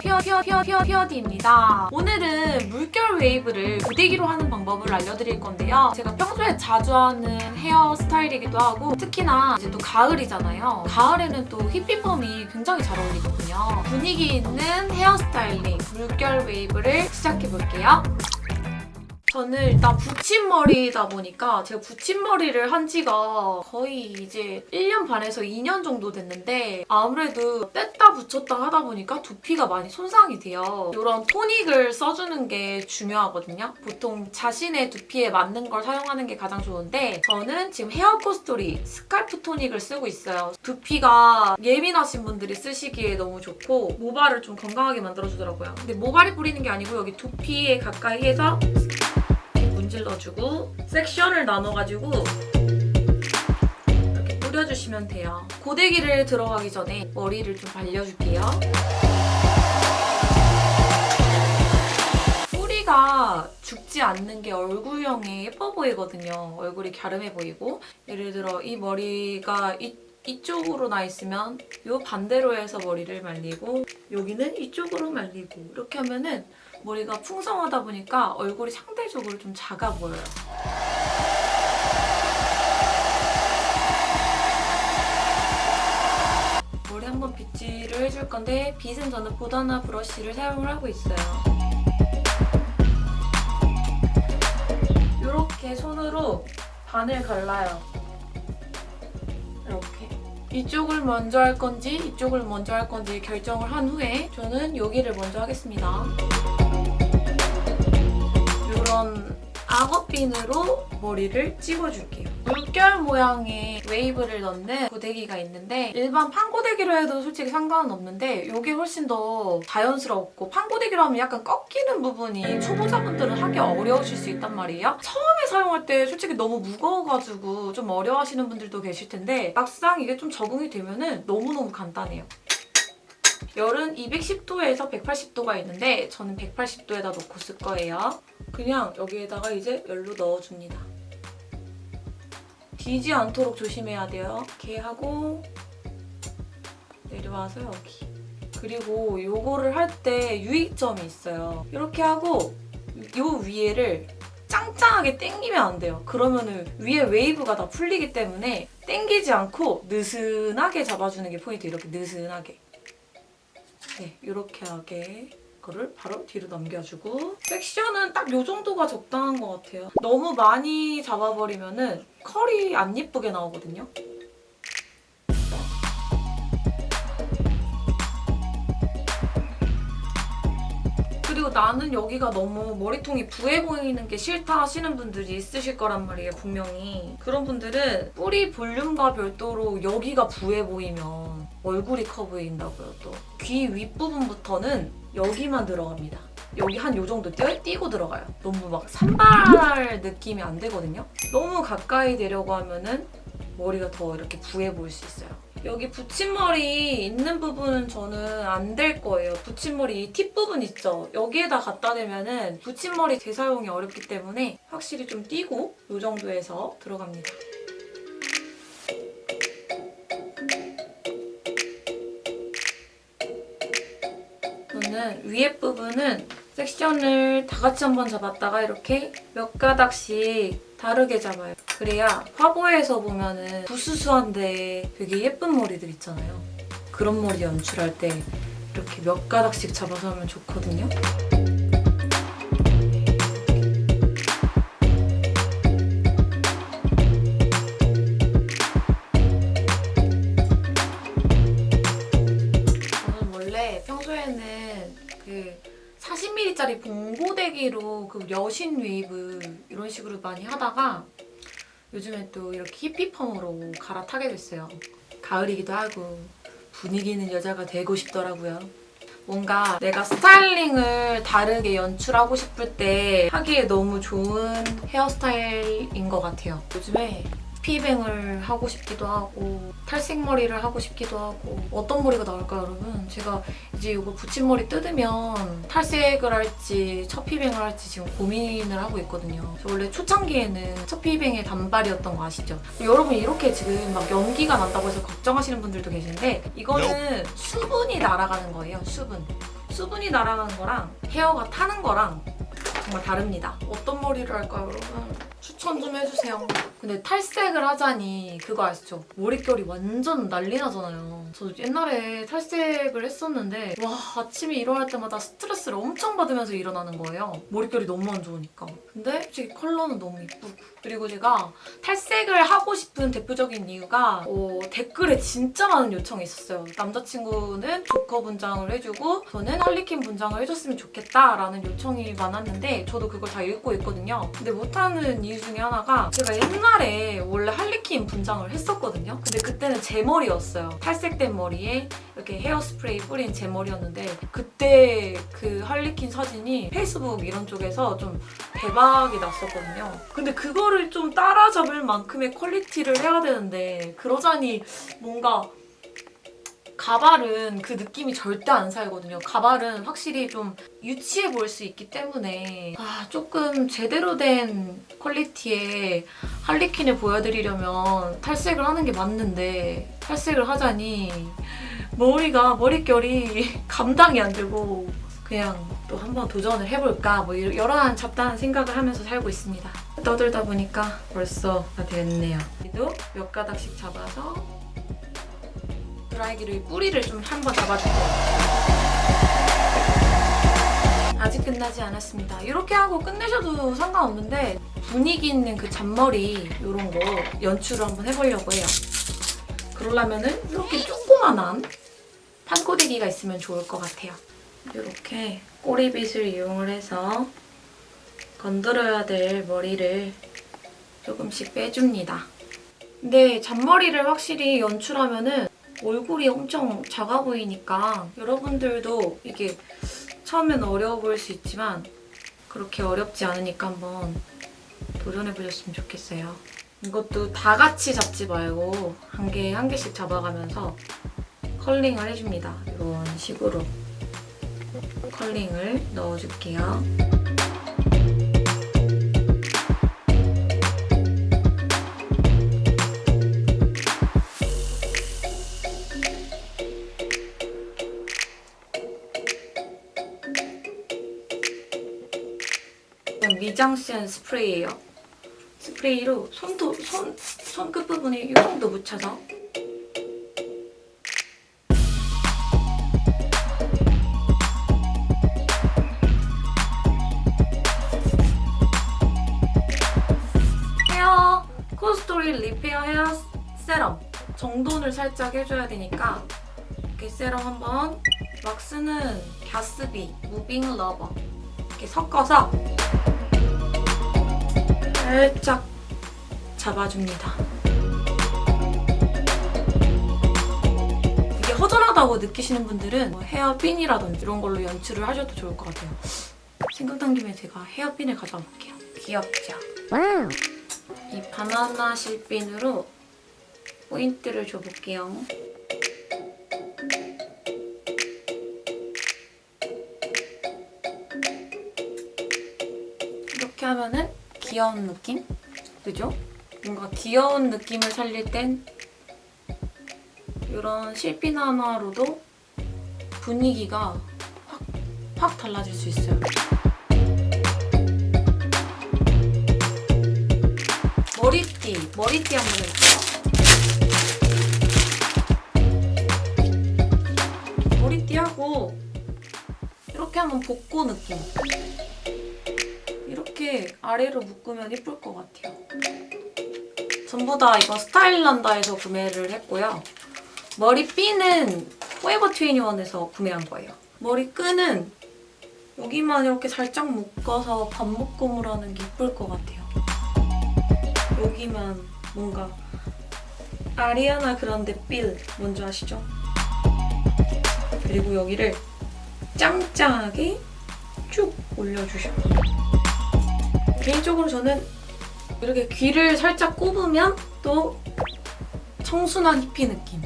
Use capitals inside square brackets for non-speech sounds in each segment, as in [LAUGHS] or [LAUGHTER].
피어디입니다. 오늘은 물결 웨이브를 고데기로 하는 방법을 알려드릴 건데요. 제가 평소에 자주 하는 헤어 스타일이기도 하고 특히나 이제 또 가을이잖아요. 가을에는 또 히피펌이 굉장히 잘 어울리거든요. 분위기 있는 헤어 스타일링 물결 웨이브를 시작해 볼게요. 저는 일단 붙임머리다 보니까 제가 붙임머리를 한 지가 거의 이제 1년 반에서 2년 정도 됐는데 아무래도 뺐다 붙였다 하다 보니까 두피가 많이 손상이 돼요. 이런 토닉을 써주는 게 중요하거든요. 보통 자신의 두피에 맞는 걸 사용하는 게 가장 좋은데 저는 지금 헤어코 스토리 스칼프 토닉을 쓰고 있어요. 두피가 예민하신 분들이 쓰시기에 너무 좋고 모발을 좀 건강하게 만들어주더라고요. 근데 모발이 뿌리는 게 아니고 여기 두피에 가까이 해서 문질러주고 섹션을 나눠가지고 이렇게 뿌려주시면 돼요. 고데기를 들어가기 전에 머리를 좀 발려줄게요. 뿌리가 죽지 않는 게 얼굴형에 예뻐 보이거든요. 얼굴이 갸름해 보이고 예를 들어 이 머리가 이, 이쪽으로 나 있으면 요 반대로 해서 머리를 말리고 여기는 이쪽으로 말리고 이렇게 하면은 머리가 풍성하다 보니까 얼굴이 상대적으로 좀 작아 보여요. 머리 한번 빗질을 해줄 건데 빗은 저는 보다나 브러쉬를 사용을 하고 있어요. 이렇게 손으로 반을 갈라요. 이렇게. 이쪽을 먼저 할 건지 이쪽을 먼저 할 건지 결정을 한 후에 저는 여기를 먼저 하겠습니다. 이런 악어핀으로 머리를 찍어줄게요. 물결 모양의 웨이브를 넣는 고데기가 있는데 일반 판고데기로 해도 솔직히 상관은 없는데 이게 훨씬 더 자연스럽고 판고데기로 하면 약간 꺾이는 부분이 초보자분들은 하기 어려우실 수 있단 말이에요. 처음에 사용할 때 솔직히 너무 무거워가지고 좀 어려워하시는 분들도 계실 텐데 막상 이게 좀 적응이 되면 은 너무너무 간단해요. 열은 210도에서 180도가 있는데 저는 180도에다 놓고 쓸 거예요. 그냥 여기에다가 이제 열로 넣어줍니다. 뒤지 않도록 조심해야 돼요. 이렇게 하고 내려와서 여기. 그리고 요거를 할 때 유의점이 있어요. 이렇게 하고 요 위에를 짱짱하게 당기면 안 돼요. 그러면은 위에 웨이브가 다 풀리기 때문에 당기지 않고 느슨하게 잡아주는 게 포인트. 이렇게 느슨하게. 네, 이렇게 하게 거를 바로 뒤로 넘겨주고 섹션은 딱요 정도가 적당한 것 같아요. 너무 많이 잡아버리면은 컬이 안 예쁘게 나오거든요. 그리고 나는 여기가 너무 머리통이 부해 보이는 게 싫다 하시는 분들이 있으실 거란 말이에요, 분명히. 그런 분들은 뿌리 볼륨과 별도로 여기가 부해 보이면 얼굴이 커 보인다고요, 또. 귀 윗부분부터는 여기만 들어갑니다. 여기 한 요 정도 띄, 띄고 들어가요. 너무 막 산발 느낌이 안 되거든요. 너무 가까이 되려고 하면은 머리가 더 이렇게 부해 보일 수 있어요. 여기 붙임머리 있는 부분은 저는 안 될 거예요. 붙임머리 이팁 부분 있죠? 여기에다 갖다 대면은 붙임머리 재사용이 어렵기 때문에 확실히 좀 띄고 이 정도에서 들어갑니다. 저는 위에 부분은 섹션을 다 같이 한번 잡았다가 이렇게 몇 가닥씩 다르게 잡아요. 그래야 화보에서 보면은 부스스한데 되게 예쁜 머리들 있잖아요. 그런 머리 연출할 때 이렇게 몇 가닥씩 잡아서 하면 좋거든요. 여신 웨이브 이런 식으로 많이 하다가 요즘에 또 이렇게 히피펌으로 갈아타게 됐어요. 가을이기도 하고 분위기는 여자가 되고 싶더라고요. 뭔가 내가 스타일링을 다르게 연출하고 싶을 때 하기에 너무 좋은 헤어스타일인 것 같아요. 요즘에 피뱅을 하고 싶기도 하고 탈색머리를 하고 싶기도 하고 어떤 머리가 나올까요 여러분? 제가 이제 이거 붙임머리 뜯으면 탈색을 할지 첫피뱅을 할지 지금 고민을 하고 있거든요. 저 원래 초창기에는 첫피뱅의 단발이었던 거 아시죠? 여러분 이렇게 지금 막 연기가 난다고 해서 걱정하시는 분들도 계신데 이거는 수분이 날아가는 거예요 수분. 수분이 날아가는 거랑 헤어가 타는 거랑 정말 다릅니다. 어떤 머리를 할까요, 여러분? 추천 좀 해주세요. 근데 탈색을 하자니 그거 아시죠? 머릿결이 완전 난리 나잖아요. 저 옛날에 탈색을 했었는데 와 아침에 일어날 때마다 스트레스를 엄청 받으면서 일어나는 거예요. 머릿결이 너무 안 좋으니까. 근데 솔직히 컬러는 너무 이쁘고 그리고 제가 탈색을 하고 싶은 대표적인 이유가 어, 댓글에 진짜 많은 요청이 있었어요. 남자친구는 조커 분장을 해주고 저는 할리퀸 분장을 해줬으면 좋겠다라는 요청이 많았는데 저도 그걸 다 읽고 있거든요. 근데 못하는 이유 중에 하나가 제가 옛날에 원래 할리퀸 분장을 했었거든요. 근데 그때는 제 머리였어요. 탈색 된 머리에 이렇게 헤어스프레이 뿌린 제 머리였는데 그때 그 할리퀸 사진이 페이스북 이런 쪽에서 좀 대박이 났었거든요. 근데 그거를 좀 따라잡을 만큼의 퀄리티를 해야 되는데 그러자니 뭔가 가발은 그 느낌이 절대 안 살거든요. 가발은 확실히 좀 유치해 보일 수 있기 때문에 아 조금 제대로 된 퀄리티의 할리퀸을 보여드리려면 탈색을 하는 게 맞는데 탈색을 하자니 머리가 머릿결이 [LAUGHS] 감당이 안 되고 그냥 또 한번 도전을 해볼까 뭐 여러한 잡다한 생각을 하면서 살고 있습니다. 떠들다 보니까 벌써 다 됐네요. 그래도 몇 가닥씩 잡아서 드라이기를 뿌리를 좀 한번 잡아줄게요. 아직 끝나지 않았습니다. 이렇게 하고 끝내셔도 상관없는데 분위기 있는 그 잔머리 이런 거 연출을 한번 해보려고 해요. 그러려면은 이렇게 조그만한 판꼬대기가 있으면 좋을 것 같아요. 이렇게 꼬리빗을 이용을 해서 건드려야 될 머리를 조금씩 빼줍니다. 근데 잔머리를 확실히 연출하면은 얼굴이 엄청 작아 보이니까 여러분들도 이게 처음엔 어려워 보일 수 있지만 그렇게 어렵지 않으니까 한번 도전해 보셨으면 좋겠어요. 이것도 다 같이 잡지 말고 한 개 한 개씩 잡아가면서 컬링을 해줍니다. 이런 식으로 컬링을 넣어줄게요. 미장센 스프레이예요. 스프레이로 손도 손 손끝 부분에 이 정도 묻혀서. 헤어 코스토리 리페어 헤어 세럼. 정돈을 살짝 해줘야 되니까 이렇게 세럼 한번. 왁스는 가스비 무빙 러버. 이렇게 섞어서 살짝 잡아줍니다. 이게 허전하다고 느끼시는 분들은 뭐 헤어핀이라든지 이런 걸로 연출을 하셔도 좋을 것 같아요. 생각난 김에 제가 헤어핀을 가져와 볼게요. 귀엽죠? 이 바나나 실핀으로 포인트를 줘볼게요. 귀여운 느낌? 그죠? 뭔가 귀여운 느낌을 살릴 땐 이런 실핀 하나로도 분위기가 확, 확 달라질 수 있어요. 머리띠, 머리띠 한번 해볼게요. 머리띠하고 이렇게 한번 복고 느낌. 이렇게 아래로 묶으면 예쁠 것 같아요. 전부 다 이거 스타일란다에서 구매를 했고요. 머리핀은 포에버 21에서 구매한 거예요. 머리끈은 여기만 이렇게 살짝 묶어서 반묶음을 하는 게 예쁠 것 같아요. 여기만 뭔가 아리아나 그란데 필 뭔지 아시죠? 그리고 여기를 짱짱하게 쭉 올려주셔. 개인적으로 저는 이렇게 귀를 살짝 꼽으면 또 청순한 히피 느낌.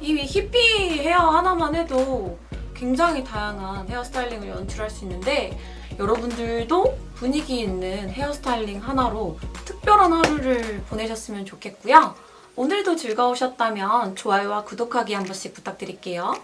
이 히피 헤어 하나만 해도 굉장히 다양한 헤어스타일링을 연출할 수 있는데 여러분들도 분위기 있는 헤어스타일링 하나로 특별한 하루를 보내셨으면 좋겠고요. 오늘도 즐거우셨다면 좋아요와 구독하기 한 번씩 부탁드릴게요.